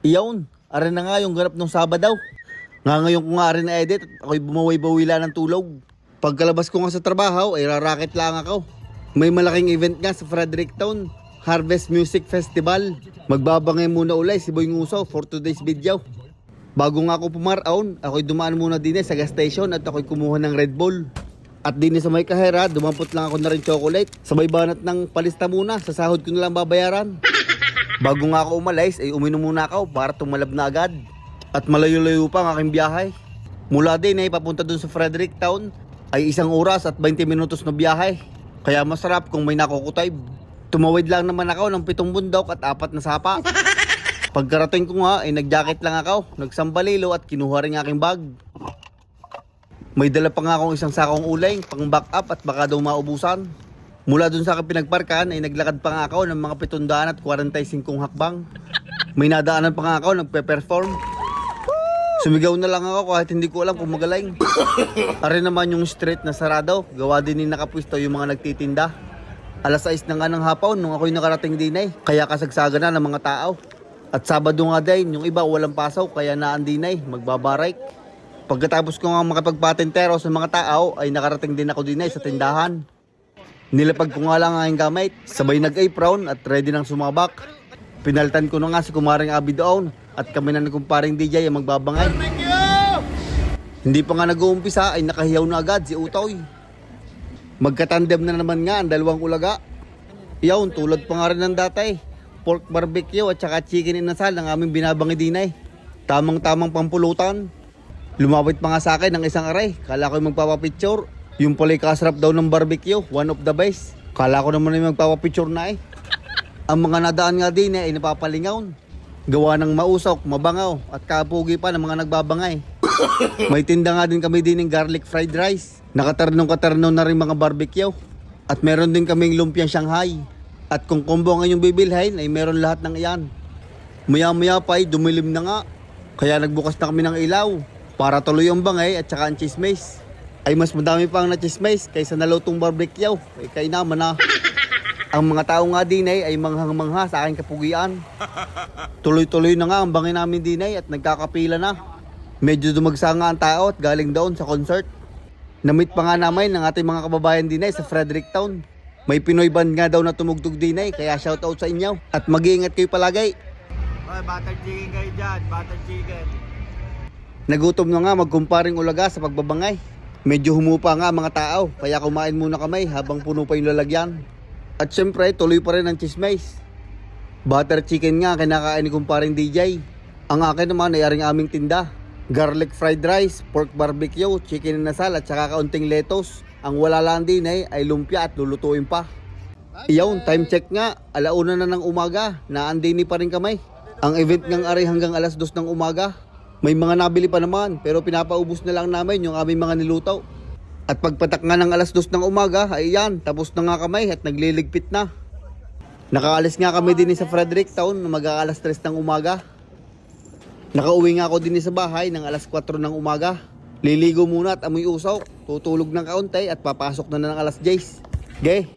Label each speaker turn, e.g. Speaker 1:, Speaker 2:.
Speaker 1: Iyon, arin na nga yung ganap ng Sabado. Nga ngayon ko nga rin na edit at ako'y bumaway-bawi lang ng tulog. Pagkalabas ko nga sa trabaho ay rarakit lang ako. May malaking event nga sa Fredericktown, Harvest Music Festival. Magbabangay muna ulay si Boy Nguso for today's video. Bago nga ako pumaraon, ako'y dumaan muna din eh sa gas station at ako'y kumuha ng Red Bull. At din eh sa may kahera, dumampot lang ako na rin chocolate. Sabay banat ng palista muna, sa sahod ko na lang babayaran. Bago nga ako umalis, ay uminom muna ako para tumalab na agad. At malayo-layo pa ang aking biyahe. Mula din ay papunta dun sa Fredericktown ay isang oras at 20 minutos na biyahe. Kaya masarap kung may nakukutayb. Tumawid lang naman ako ng pitong bundok at apat na sapa. Pagkarating ko nga ay nag-jacket lang ako, nagsambalilo at kinuha rin aking bag. May dala pa nga akong isang sakong uling, pang back up at baka daw maubusan. Mula dun sa aking pinagparkan ay naglakad pa nga ako ng mga 700 at 45 hakbang. May nadaanan pa nga ako nagpe-perform. Sumigaw na lang ako kahit hindi ko alam kung magaling. Ari naman yung street na sarado, gawa din ni nakapwisto yung mga nagtitinda. Alas 6 na nga ng hapon nung ako'y nakarating din eh, kaya kasagsagan na ng mga tao. At Sabado nga din, yung iba walang pasaw kaya naandin ay magbabarike. Pagkatapos ko nga makapagpatentero sa mga tao ay nakarating din ako din ay sa tindahan. Nilapag ko nga lang ang gamit, sabay nag-apron at ready nang sumabak. Pinaltan ko na nga si kumaring Abi doon at kami na ni kumparing DJ ang magbabangay. Hindi pa nga nag-uumpisa ay nakahiyaw na agad si Utoy. Magkatandem na naman nga ang dalawang ulaga. Iyaw, tulad pa nga rin ng dati. Pork barbecue at saka chicken inasal ang aming binabangi din ay. Tamang-tamang pampulutan. Lumapit pa nga sa akin ng isang aray. Kala ko magpapapicture. Yung pala kasarap daw ng barbecue, one of the best. Kala ko naman yung magpapapicture na eh. Ang mga nadaan nga din eh, ay napapalingaw. Gawa ng mausok, mabangaw, at kapugi pa ng mga nagbabangay. May tinda nga din kami din ng garlic fried rice. Nakatarnong-katarno na rin mga barbecue. At meron din kaming lumpiang Shanghai. At kung combo ang inyong bibilhin, ay meron lahat ng iyan. Maya-maya pa ay dumilim na nga. Kaya nagbukas na kami ng ilaw. Para tuloy ang bangay at saka ang chismes. Ay mas madami pa ang na-chismes kaysa nalutong barbecue. Ay kay naman na. Ang mga tao nga din ay, ay manghang-mangha sa aking kapugian. Tuloy-tuloy na nga ang bangin namin din ay at nagkakapila na. Medyo dumagsa nga ang tao at galing doon sa concert. Namit pa nga namin ng ating mga kababayan din ay sa Fredericktown. May Pinoy band nga daw na tumugtog din ay kaya shoutout sa inyo. At mag-iingat kayo palagay.
Speaker 2: Oy, butter chicken kayo dyan, butter chicken.
Speaker 1: Nagutom na nga magkumparing ulaga sa pagbabangay. Medyo humupa nga mga tao kaya kumain muna kami habang puno pa yung lalagyan. At syempre tuloy pa rin ang chismes. Butter chicken nga kinakain ni kumparing DJ. Ang akin naman ay aring aming tinda. Garlic fried rice, pork barbecue, chicken na sal at saka kaunting lettuce. Ang wala lang din ay, ay lumpia at lulutuin pa. Iyon, time check nga. Alauna na ng umaga. Naandini pa rin kami. Ang event ng aray hanggang alas dos ng umaga. May mga nabili pa naman pero pinapaubos na lang namin yung aming mga niluto. At pagpatak nga ng alas dos ng umaga, ay yan, tapos na nga kami at nagliligpit na. Nakaalis nga kami din sa Fredericktown na mag-aalas 3 ng umaga. Nakauwi nga ako din sa bahay ng alas 4 ng umaga. Liligo muna at amoy usok, tutulog ng kaunti at papasok na ng alas 10. Gay,